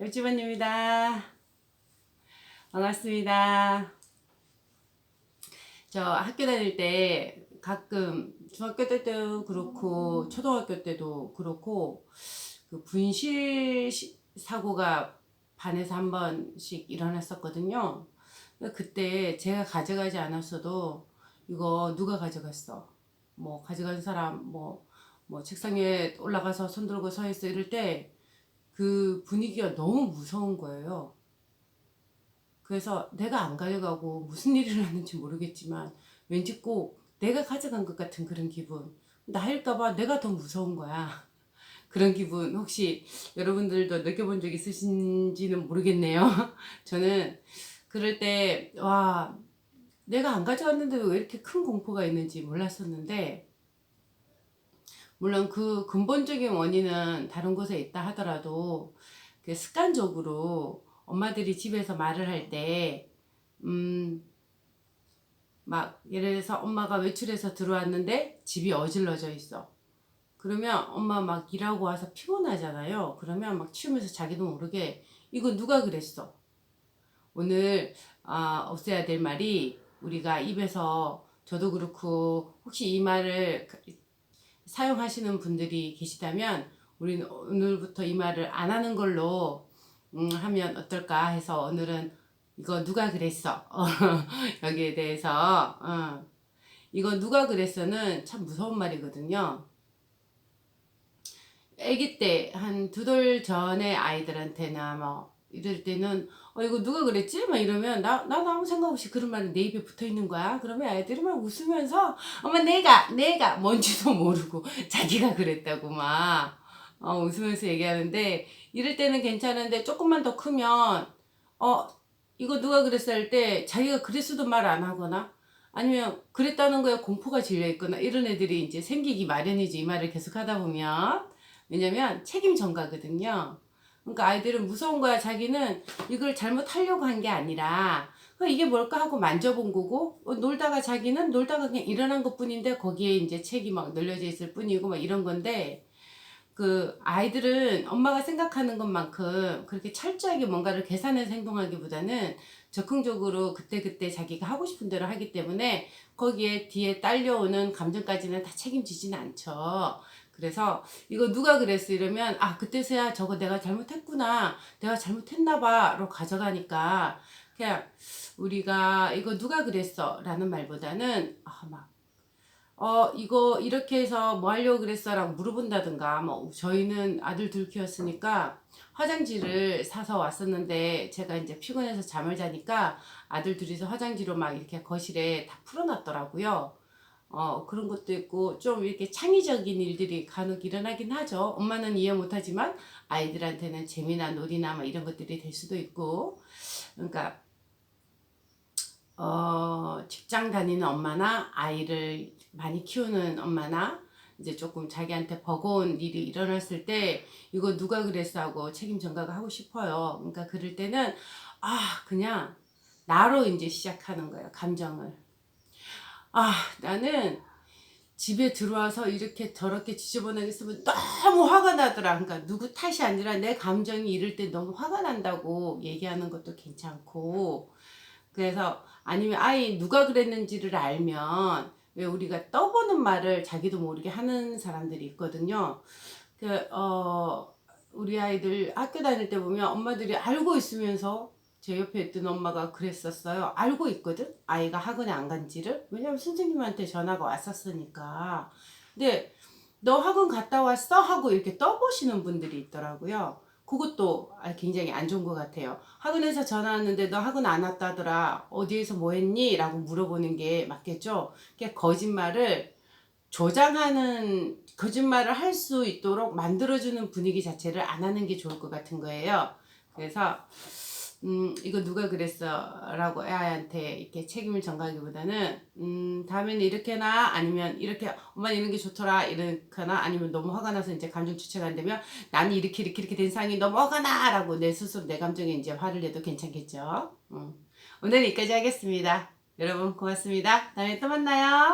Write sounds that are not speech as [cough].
옆집안입니다. 반갑습니다. 저 학교 다닐 때 가끔 중학교 때도 그렇고 초등학교 때도 그렇고 그 분실 시- 사고가 반에서 한 번씩 일어났었거든요. 그때 제가 가져가지 않았어도 이거 누가 가져갔어? 뭐 가져간 사람 뭐뭐 책상 위에 올라가서 손 들고 서 있어 이럴 때 그 분위기가 너무 무서운 거예요. 그래서 내가 안 가져가고 무슨 일이 일어났는지 모르겠지만 왠지 꼭 내가 가져간 것 같은 그런 기분. 나일까봐 내가 더 무서운 거야. [laughs] 그런 기분 혹시 여러분들도 느껴본 적 있으신지는 모르겠네요. [laughs] 저는 그럴 때, 와, 내가 안 가져왔는데 왜 이렇게 큰 공포가 있는지 몰랐었는데, 물론 그 근본적인 원인은 다른 곳에 있다 하더라도 그 습관적으로 엄마들이 집에서 말을 할 때, 음, 막 예를 들어서 엄마가 외출해서 들어왔는데 집이 어질러져 있어. 그러면 엄마 막 일하고 와서 피곤하잖아요. 그러면 막 치우면서 자기도 모르게 이거 누가 그랬어? 오늘 아, 없애야 될 말이 우리가 입에서 저도 그렇고 혹시 이 말을 사용하시는 분들이 계시다면 우리는 오늘부터 이 말을 안 하는 걸로 음, 하면 어떨까 해서 오늘은 이거 누가 그랬어 어, [laughs] 여기에 대해서 어. 이거 누가 그랬어는 참 무서운 말이거든요. 아기 때 한 두 돌 전에 아이들한테나 뭐 이럴 때는 어 이거 누가 그랬지? 막 이러면 나 나도 아무 생각 없이 그런 말이 내 입에 붙어 있는 거야. 그러면 아이들이 막 웃으면서 엄마 내가 내가 뭔지도 모르고 [laughs] 자기가 그랬다고 막 어, 웃으면서 얘기하는데 이럴 때는 괜찮은데 조금만 더 크면 어 이거 누가 그랬어 할 때 자기가 그랬어도 말 안 하거나 아니면 그랬다는 거에 공포가 질려 있거나 이런 애들이 이제 생기기 마련이지 이 말을 계속 하다 보면 왜냐면 책임 전가거든요. 그러니까 아이들은 무서운 거야. 자기는 이걸 잘못하려고 한 게 아니라 그러니까 이게 뭘까 하고 만져본 거고 어, 놀다가 자기는 놀다가 그냥 일어난 것 뿐인데 거기에 이제 책이 막 널려져 있을 뿐이고 막 이런 건데 그 아이들은 엄마가 생각하는 것만큼 그렇게 철저하게 뭔가를 계산해서 행동하기보다는 적극적으로 그때그때 자기가 하고 싶은 대로 하기 때문에 거기에 뒤에 딸려오는 감정까지는 다 책임지지는 않죠. 그래서 이거 누가 그랬어? 이러면 아 그때서야 저거 내가 잘못했구나. 내가 잘못했나봐로 가져가니까 그냥 우리가 이거 누가 그랬어? 라는 말보다는 아막 어 이거 이렇게 해서 뭐 하려고 그랬어? 라고 물어본다든가. 뭐 저희는 아들 둘 키웠으니까 화장지를 사서 왔었는데 제가 이제 피곤해서 잠을 자니까 아들 둘이서 화장지로 막 이렇게 거실에 다 풀어놨더라고요. 어, 그런 것도 있고, 좀 이렇게 창의적인 일들이 간혹 일어나긴 하죠. 엄마는 이해 못하지만, 아이들한테는 재미나 놀이나 뭐 이런 것들이 될 수도 있고, 그러니까, 어, 직장 다니는 엄마나 아이를 많이 키우는 엄마나, 이제 조금 자기한테 버거운 일이 일어났을 때, 이거 누가 그랬어 하고 책임 전가가 하고 싶어요. 그러니까 그럴 때는, 아, 그냥, 나로 이제 시작하는 거예요. 감정을. 아, 나는 집에 들어와서 이렇게 저렇게 지저분하게 쓰면 너무 화가 나더라. 그러니까 누구 탓이 아니라 내 감정이 이럴 때 너무 화가 난다고 얘기하는 것도 괜찮고. 그래서 아니면 아이 누가 그랬는지를 알면 왜 우리가 떠보는 말을 자기도 모르게 하는 사람들이 있거든요. 그, 어, 우리 아이들 학교 다닐 때 보면 엄마들이 알고 있으면서 제 옆에 있던 엄마가 그랬었어요. 알고 있거든? 아이가 학원에 안 간지를. 왜냐면 선생님한테 전화가 왔었으니까. 근데 너 학원 갔다 왔어? 하고 이렇게 떠보시는 분들이 있더라고요. 그것도 아, 굉장히 안 좋은 것 같아요. 학원에서 전화 왔는데 너 학원 안 왔다더라. 어디에서 뭐 했니? 라고 물어보는 게 맞겠죠? 그게 거짓말을 조장하는, 거짓말을 할 수 있도록 만들어주는 분위기 자체를 안 하는 게 좋을 것 같은 거예요. 그래서 음, 이거 누가 그랬어? 라고 애한테 이렇게 책임을 전가하기보다는, 음, 다음에는 이렇게 나, 아니면 이렇게, 엄마 이런 게 좋더라, 이렇게나, 아니면 너무 화가 나서 이제 감정 주체가 안 되면, 나는 이렇게, 이렇게, 이렇게 된 상황이 너무 화가 나! 라고 내 스스로 내 감정에 이제 화를 내도 괜찮겠죠? 음. 오늘은 여기까지 하겠습니다. 여러분 고맙습니다. 다음에 또 만나요.